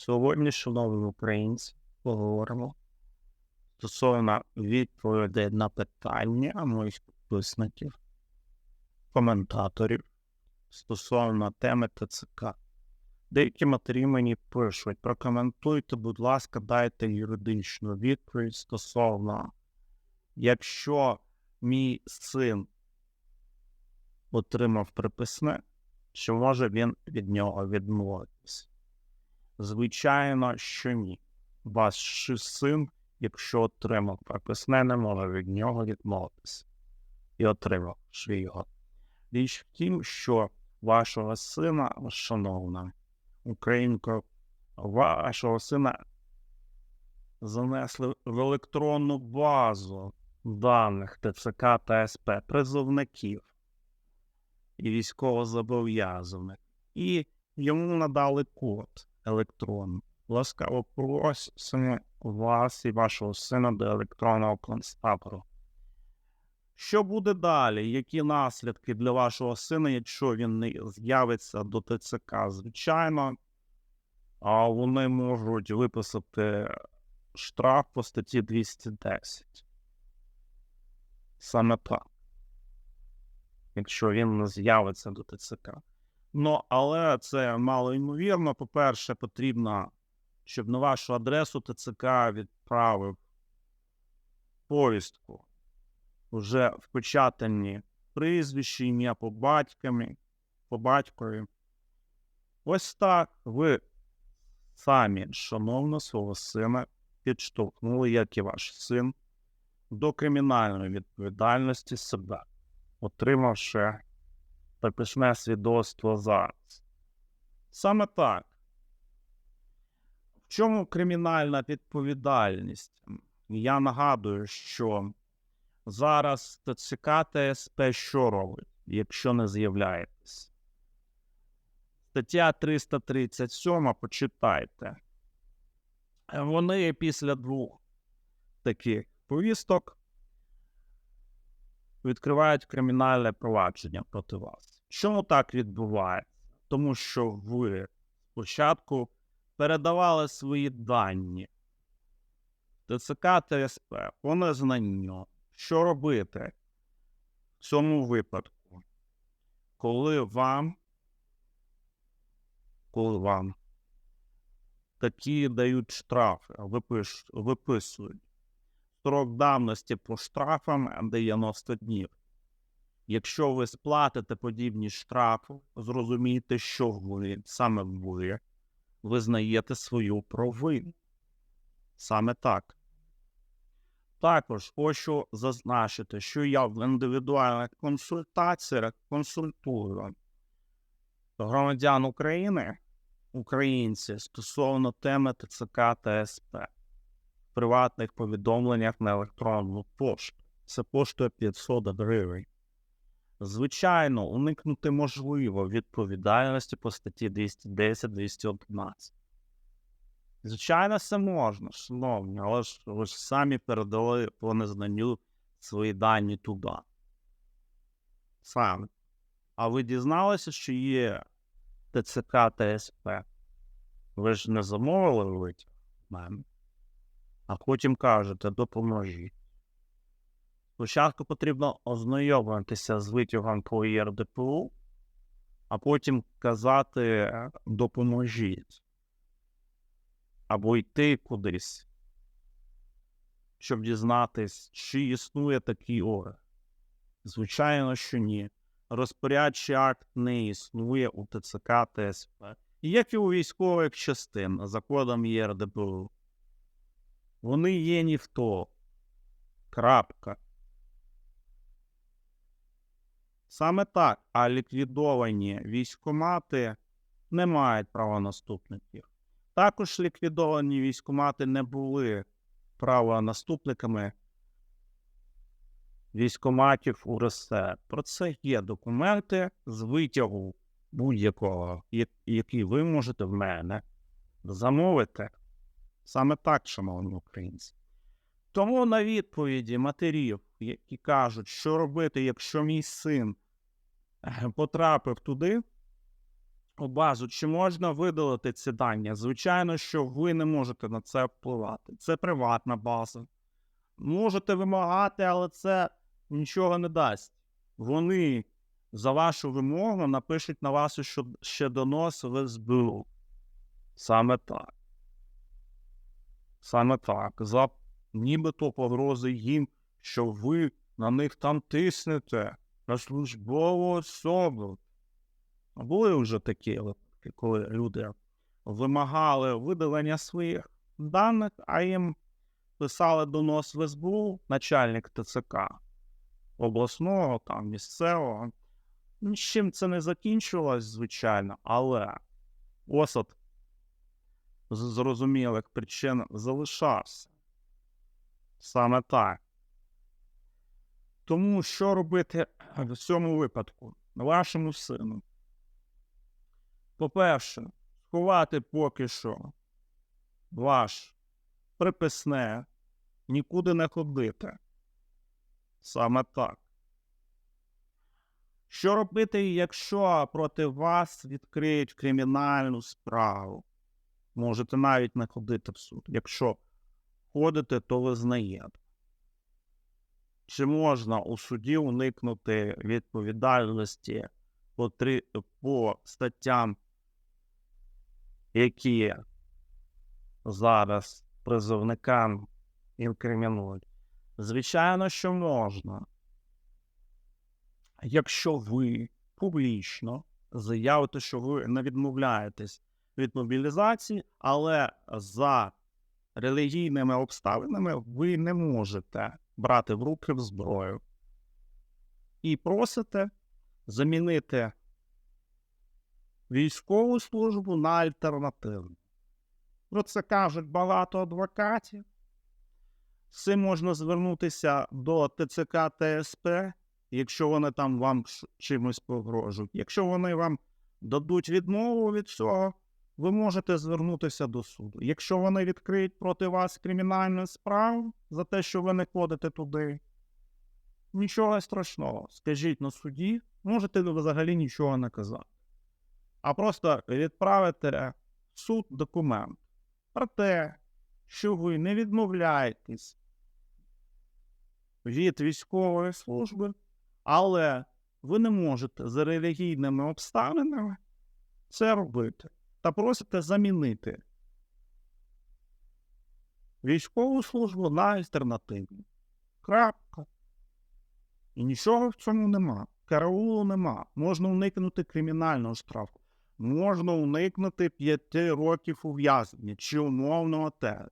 Сьогодні, шановні українці, поговоримо стосовно відповідей на питання моїх підписників, коментаторів стосовно теми ТЦК. Деякі матері мені пишуть, прокоментуйте, будь ласка, дайте юридичну відповідь стосовно, якщо мій син отримав приписне, чи може він від нього відмовитися? Звичайно, що ні. Ваш син, якщо отримав приписне, не може від нього відмовитися. І отримав його. Річ в тім, що вашого сина, шановна українко, вашого сина занесли в електронну базу даних ТЦК та СП, призовників і військовозобов'язаних. І йому надали код електронний. Ласкаво просимо вас і вашого сина до електронного концтабору. Що буде далі? Які наслідки для вашого сина, якщо він не з'явиться до ТЦК? Звичайно, а вони можуть виписати штраф по статті 210. Саме так. Якщо він не з'явиться до ТЦК. Ну, але це мало ймовірно. По-перше, потрібно, щоб на вашу адресу ТЦК відправив повістку вже в печатанні прізвище, ім'я по батьками, по батькові. Ось так ви самі, шановно, свого сина підштовхнули, як і ваш син, до кримінальної відповідальності себе, отримавши приписне свідоцтво зараз. Саме так. В чому кримінальна відповідальність? Я нагадую, що зараз ТЦК та СП що робить, якщо не з'являєтесь? Стаття 337, почитайте. Вони після двох таких повісток відкривають кримінальне провадження проти вас. Чому так відбувається? Тому що ви спочатку передавали свої дані ТЦК та СП по незнанню. Що робити в цьому випадку, коли вам, коли вам такі дають штрафи, випиш, виписують строк давності по штрафам 90 днів. Якщо ви сплатите подібні штрафи, зрозумійте, що ви саме ви визнаєте свою провину. Саме так. Також хочу зазначити, що я в індивідуальних консультаціях консультую громадян України, українці стосовно теми ТЦК та СП в приватних повідомленнях на електронну пошту. Це коштує 500 гривень. Звичайно, уникнути можливо відповідальності по статті 210-211. Звичайно, це можна, шановні, але ж ви ж самі передали по незнанню свої дані туди. Саме. А ви дізналися, що є ТЦК та СП? Ви ж не замовили витяг мене, а потім кажете, допоможіть. Спочатку потрібно ознайомитися з витягом по ЄРДПУ, а потім казати допоможіть. Або йти кудись, щоб дізнатись, чи існує такий орган. Звичайно, що ні. Розпорядчий акт не існує у ТЦК та СП. Як і у військових частин за кодом ЄРДПУ. Вони є ніхто. Крапка. Саме так, а ліквідовані військомати не мають правонаступників. Також ліквідовані військомати не були правонаступниками військоматів УРСР. Про це є документи з витягу будь-якого, який ви можете в мене замовити. Саме так, шановні українці. Тому на відповіді матерів, які кажуть, що робити, якщо мій син потрапив туди, у базу, чи можна видалити ці дані? Звичайно, що ви не можете на це впливати. Це приватна база. Можете вимагати, але це нічого не дасть. Вони за вашу вимогу напишуть на вас ще, ще донос в СБУ. Саме так. Саме так. За нібито погрози їм, що ви на них там тиснете на службову особу. Були вже такі випадки, коли люди вимагали видалення своїх даних, а їм писали донос в СБУ, начальник ТЦК обласного, там місцевого. З чим це не закінчилось, звичайно, але осад з зрозумілих причин залишався. Саме так. Тому що робити в цьому випадку? Вашому сину? По-перше, сховати поки що ваш приписне, нікуди не ходити. Саме так. Що робити, якщо проти вас відкриють кримінальну справу? Можете навіть не ходити в суд. Якщо ходите, то визнаєте. Чи можна у суді уникнути відповідальності по, три, по статтям, які зараз призовникам інкримінують? Звичайно, що можна. Якщо ви публічно заявите, що ви не відмовляєтесь від мобілізації, але за релігійними обставинами ви не можете брати в руки в зброю і просите замінити військову службу на альтернативну. Про це кажуть багато адвокатів. З цим можна звернутися до ТЦК ТСП, якщо вони там вам чимось погрожують. Якщо вони вам дадуть відмову від цього, ви можете звернутися до суду. Якщо вони відкриють проти вас кримінальну справу за те, що ви не ходите туди, нічого страшного. Скажіть на суді, можете взагалі нічого не казати. А просто відправите в суд документ про те, що ви не відмовляєтесь від військової служби, але ви не можете за релігійними обставинами це робити та просите замінити військову службу на альтернативну. Крапка. І нічого в цьому нема. Караулу нема. Можна уникнути кримінального штрафу. Можна уникнути п'яти років ув'язнення чи умовного терміну.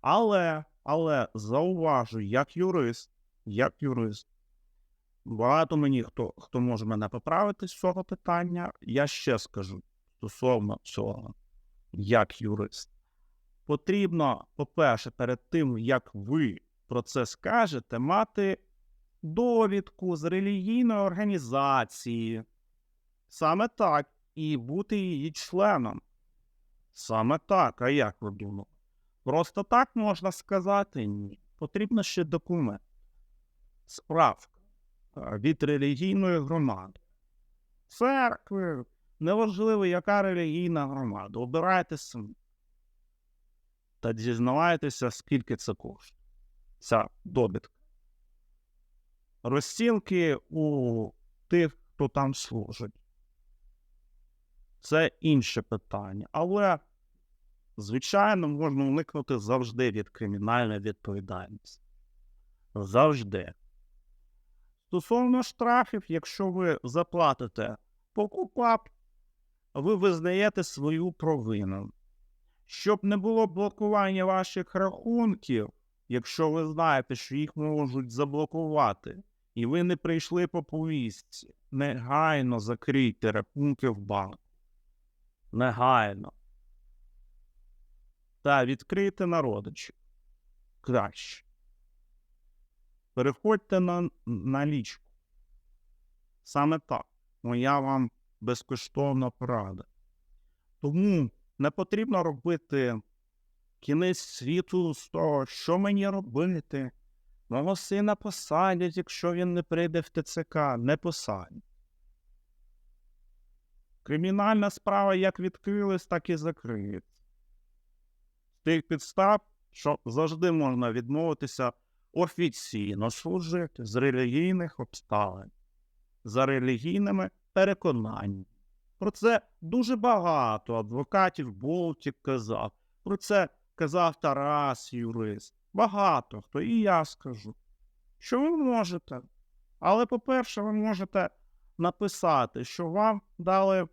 Але, але зауважу, як юрист, як юрист, багато мені хто, хто може мене поправити з цього питання, я ще скажу стосовно цього, як юрист. Потрібно, по-перше, перед тим, як ви про це скажете, мати довідку з релігійної організації. Саме так, і бути її членом. Саме так, а як ви думали? Просто так можна сказати ні. Потрібно ще документ. Справка е, від релігійної громади. Церкви, неважливо, яка релігійна громада. Обирайте самі. Та дізнавайтеся, скільки це коштує. Ця довідка. Розцінки у тих, хто там служить. Це інше питання. Але, звичайно, можна уникнути завжди від кримінальної відповідальності. Завжди. Стосовно штрафів, якщо ви заплатите по КУПАП, ви визнаєте свою провину. Щоб не було блокування ваших рахунків, якщо ви знаєте, що їх можуть заблокувати, і ви не прийшли по повістці, негайно закрийте рахунки в банку. Негайно. Та відкрийте на родичів. Краще. Переходьте на, лічку. Саме так. Моя вам безкоштовна порада. Тому не потрібно робити кінець світу з того, що мені робити. Мого сина посадять, якщо він не прийде в ТЦК, не посадять. Кримінальна справа як відкрилась, так і закриється. З тих підстав, що завжди можна відмовитися офіційно служити з релігійних обставин, за релігійними переконаннями. Про це дуже багато адвокатів Болтік казав. Про це казав Тарас Юрист. Багато хто, і я скажу. Що ви можете? Але, по-перше, ви можете написати, що вам дали,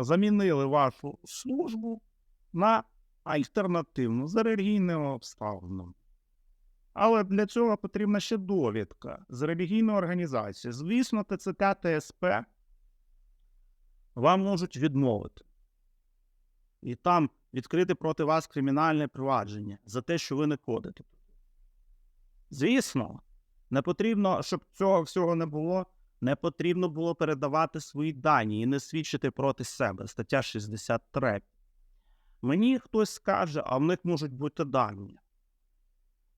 замінили вашу службу на альтернативну за релігійними обставинами. Але для цього потрібна ще довідка з релігійної організації. Звісно, ТЦК ТСП вам можуть відмовити. І там відкрити проти вас кримінальне провадження за те, що ви не ходите. Звісно, не потрібно, щоб цього всього не було, не потрібно було передавати свої дані і не свідчити проти себе. Стаття 63. Мені хтось скаже, а в них можуть бути дані.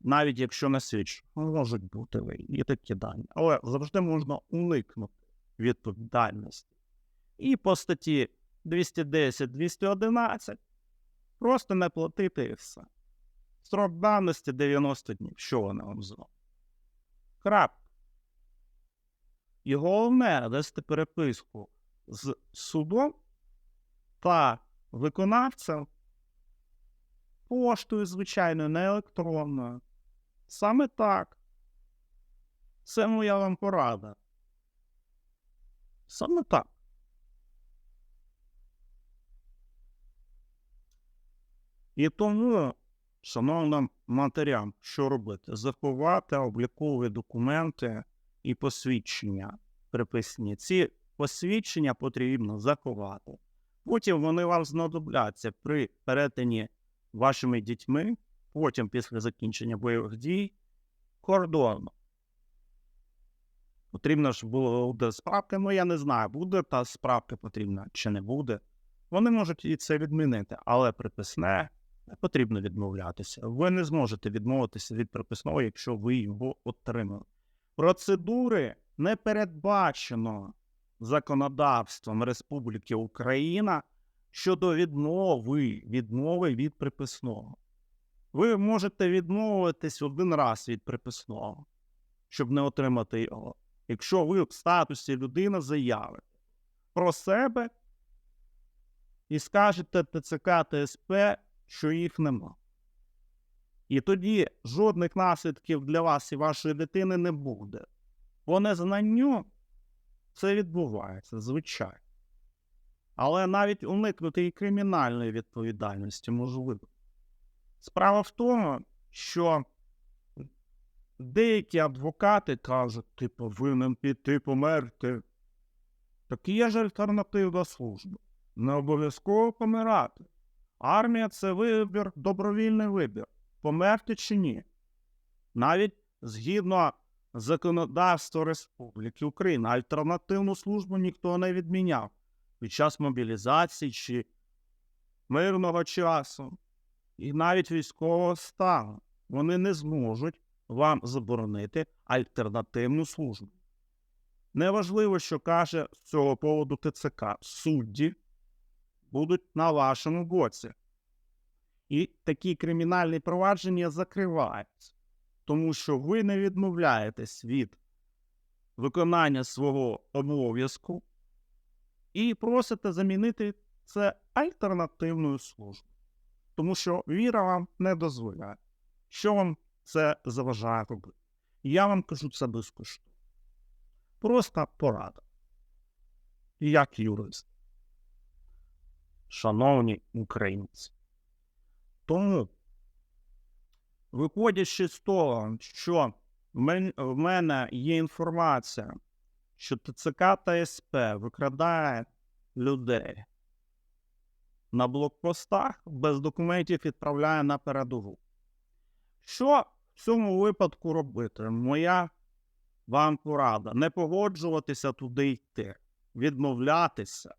Навіть якщо не свідчу, можуть бути і такі дані. Але завжди можна уникнути відповідальності. І по статті 210-211 просто не платити і все. Строк давності 90 днів. Що вони вам зроблять? Крапка. І головне вести переписку з судом та виконавцем поштою, звичайно, не електронною. Саме так. Це моя вам порада. Саме так. І тому, шановним матерям, що робити? Заховати облікові документи і посвідчення приписні. Ці посвідчення потрібно заховати. Потім вони вам знадобляться при перетині вашими дітьми, потім після закінчення бойових дій кордону. Потрібно ж було буде справка, ну я не знаю, буде та справка потрібна чи не буде. Вони можуть і це відмінити, але приписне не потрібно відмовлятися. Ви не зможете відмовитися від приписного, якщо ви його отримали. Процедури не передбачено законодавством Республіки Україна щодо відмови, відмови від приписного. Ви можете відмовитись один раз від приписного, щоб не отримати його, якщо ви в статусі людина заявите про себе і скажете ТЦК ТСП, що їх нема. І тоді жодних наслідків для вас і вашої дитини не буде. По незнанню це відбувається, звичайно. Але навіть уникнути і кримінальної відповідальності можливо. Справа в тому, що деякі адвокати кажуть, ти повинен піти померти. Так є ж альтернативна служба. Не обов'язково помирати. Армія це вибір, добровільний вибір. Померти чи ні. Навіть згідно законодавства Республіки Україна, альтернативну службу ніхто не відміняв під час мобілізації чи мирного часу, і навіть військового стану. Вони не зможуть вам заборонити альтернативну службу. Неважливо, що каже з цього поводу ТЦК. Судді будуть на вашому боці. І такі кримінальні провадження закриваються, тому що ви не відмовляєтесь від виконання свого обов'язку і просите замінити це альтернативною службою, тому що віра вам не дозволяє. Що вам це заважає робити? Я вам кажу це безкоштовно. Просто порада. Як юрист. Шановні українці. Тому, виходячи з того, що в мене є інформація, що ТЦК та СП викрадає людей на блокпостах, без документів відправляє на передову. Що в цьому випадку робити? Моя вам порада. Не погоджуватися туди йти, відмовлятися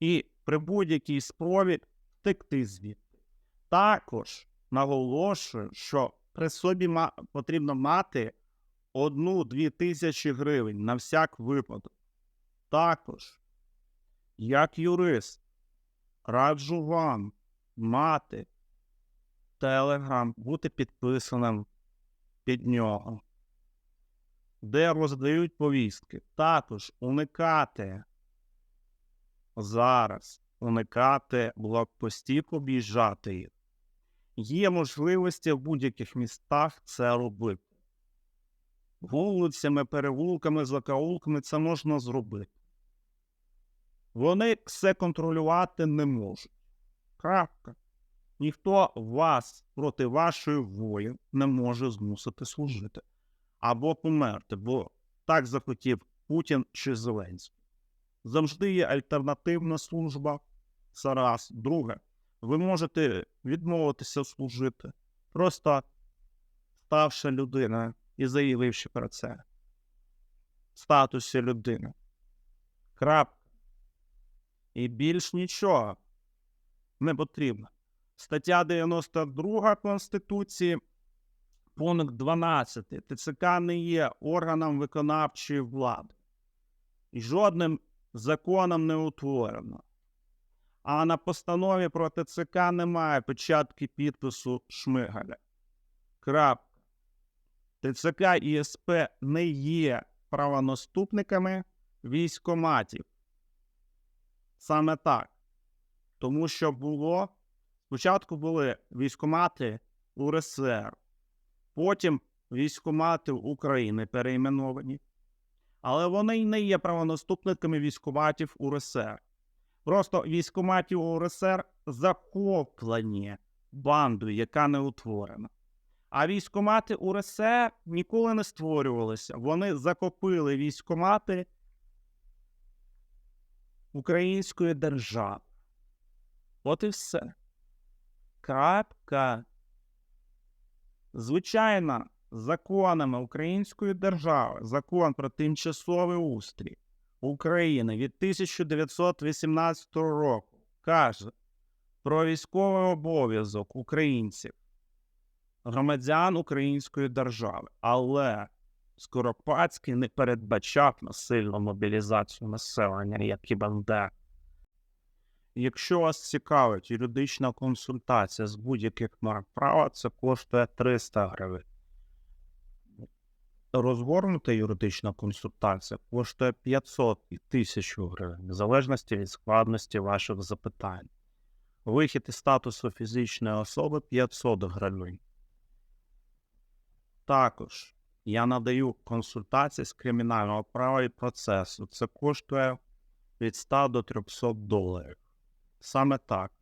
і при будь-якій спробі втекти звідти. Також наголошую, що при собі потрібно мати одну-дві тисячі гривень на всяк випадок. Також, як юрист, раджу вам мати Телеграм, бути підписаним під нього, де роздають повістки. Також уникати зараз, уникати блокпостів, об'їжджати їх. Є можливості в будь-яких містах це робити. Вулицями, перевулками, закаулками це можна зробити. Вони все контролювати не можуть. Крапка. Ніхто вас проти вашої волі не може змусити служити або померти, бо так захотів Путін чи Зеленський. Завжди є альтернативна служба. Це раз. Друге, ви можете відмовитися служити, просто ставши людиною і заявивши про це. Статусі людини. Крапка. І більш нічого не потрібно. Стаття 92 Конституції, пункт 12. ТЦК не є органом виконавчої влади. І жодним законом не утворено. А на постанові про ТЦК немає печатки підпису Шмигаля. Крапка. ТЦК і СП не є правонаступниками військоматів. Саме так. Тому що було. Спочатку були військомати УРСР, потім військомати України перейменовані. Але вони й не є правонаступниками військоматів УРСР. Просто військоматів УРСР захоплені бандою, яка не утворена. А військомати УРСР ніколи не створювалися. Вони закопили військомати української держави. От і все. Крапка. Звичайно, законами Української держави, закон про тимчасовий устрій України від 1918 року каже про військовий обов'язок українців, громадян Української держави. Але Скоропадський не передбачав насильну мобілізацію населення, як і Бандер. Якщо вас цікавить юридична консультація з будь-яких норм права, це коштує 300 гривень. Розгорнута юридична консультація коштує 500 і 1000 гривень, в залежності від складності ваших запитань. Вихід із статусу фізичної особи 500 гривень. Також я надаю консультації з кримінального права і процесу. Це коштує від 100 до 300 доларів. Саме так.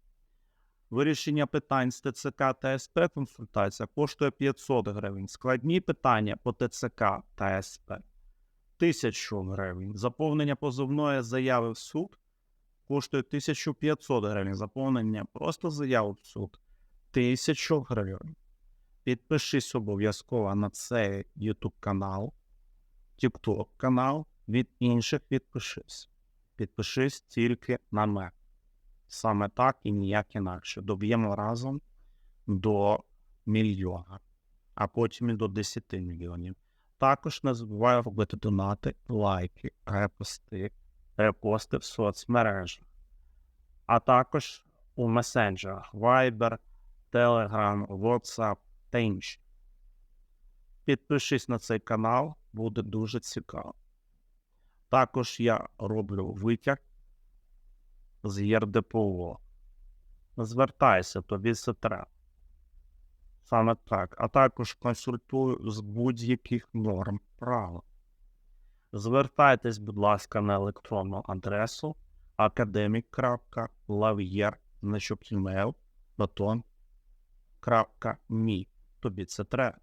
Вирішення питань з ТЦК та СП консультація коштує 500 гривень. Складні питання по ТЦК та СП 1000 гривень. Заповнення позовної заяви в суд коштує 1500 гривень. Заповнення просто заяви в суд 1000 гривень. Підпишись обов'язково на цей YouTube канал, TikTok канал. Від інших підпишись. Підпишись тільки на мене. Саме так і ніяк інакше. Доб'ємо разом до мільйона, а потім і до 10 мільйонів. Також не забувай робити донати, лайки, репости, репости в соцмережах, а також у месенджерах Viber, Telegram, WhatsApp та інші. Підпишись на цей канал, буде дуже цікаво. Також я роблю витяг з ЄРДПО. Звертайся, тобі це треба. Саме так. А також консультую з будь-яких норм права. Звертайтесь, будь ласка, на електронну адресу academic.lavyer.me. Тобі це треба.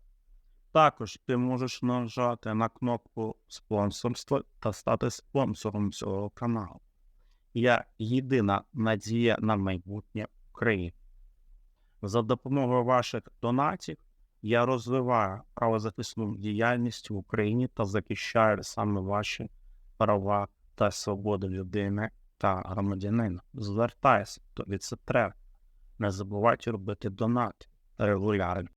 Також ти можеш нажати на кнопку спонсорства та стати спонсором цього каналу. Я єдина надія на майбутнє України. За допомогою ваших донатів я розвиваю правозахисну діяльність в Україні та захищаю саме ваші права та свободи людини та громадянина. Звертайся, тобі це треба. Не забувайте робити донати регулярно.